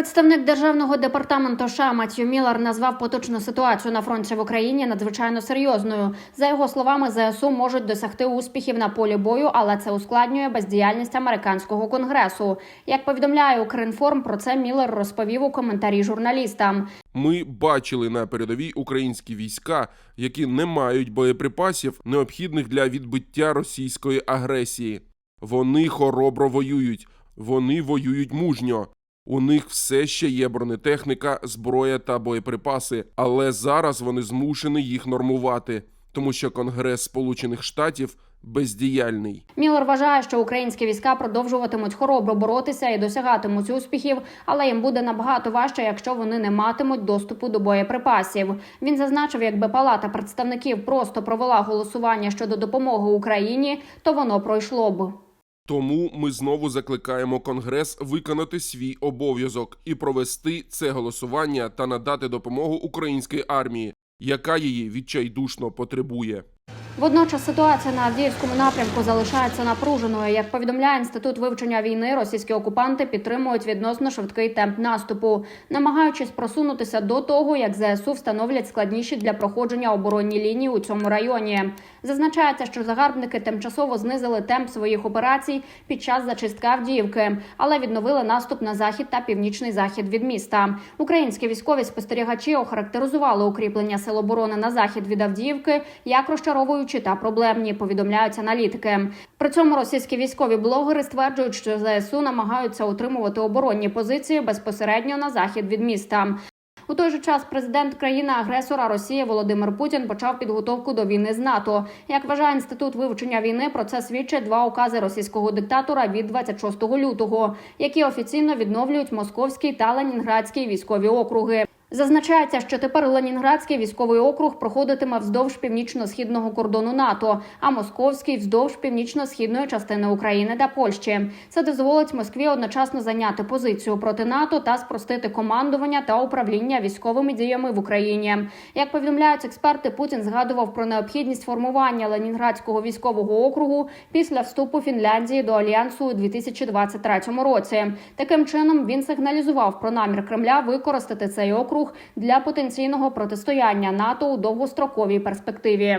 Представник державного департаменту США Матью Міллер назвав поточну ситуацію на фронті в Україні надзвичайно серйозною. За його словами, ЗСУ можуть досягти успіхів на полі бою, але це ускладнює бездіяльність американського конгресу. Як повідомляє Укрінформ, про це Міллер розповів у коментарі журналістам. Ми бачили на передовій українські війська, які не мають боєприпасів, необхідних для відбиття російської агресії. Вони хоробро воюють, вони воюють мужньо. У них все ще є бронетехніка, зброя та боєприпаси, але зараз вони змушені їх нормувати, тому що Конгрес Сполучених Штатів бездіяльний. Міллер вважає, що українські війська продовжуватимуть хоробро боротися і досягатимуть успіхів, але їм буде набагато важче, якщо вони не матимуть доступу до боєприпасів. Він зазначив, якби Палата представників просто провела голосування щодо допомоги Україні, то воно пройшло б. Тому ми знову закликаємо Конгрес виконати свій обов'язок і провести це голосування та надати допомогу українській армії, яка її відчайдушно потребує. Водночас ситуація на Авдіївському напрямку залишається напруженою. Як повідомляє інститут вивчення війни, російські окупанти підтримують відносно швидкий темп наступу, намагаючись просунутися до того, як ЗСУ встановлять складніші для проходження оборонні лінії у цьому районі. Зазначається, що загарбники тимчасово знизили темп своїх операцій під час зачистки Авдіївки, але відновили наступ на захід та північний захід від міста. Українські військові спостерігачі охарактеризували укріплення сил оборони на захід від Авдіївки як розчаровуючі та проблемні. Повідомляють аналітики. При цьому російські військові блогери стверджують, що ЗСУ намагаються утримувати оборонні позиції безпосередньо на захід від міста. У той же час президент країни-агресора Росії Володимир Путін почав підготовку до війни з НАТО. Як вважає інститут вивчення війни, про це свідчать два укази російського диктатора від 26 лютого, які офіційно відновлюють московський та ленінградський військові округи. Зазначається, що тепер Ленінградський військовий округ проходитиме вздовж північно-східного кордону НАТО, а московський вздовж північно-східної частини України та Польщі. Це дозволить Москві одночасно зайняти позицію проти НАТО та спростити командування та управління військовими діями в Україні. Як повідомляють експерти, Путін згадував про необхідність формування Ленінградського військового округу після вступу Фінляндії до альянсу у 2023 році. Таким чином він сигналізував про намір Кремля використати цей округ для потенційного протистояння НАТО у довгостроковій перспективі.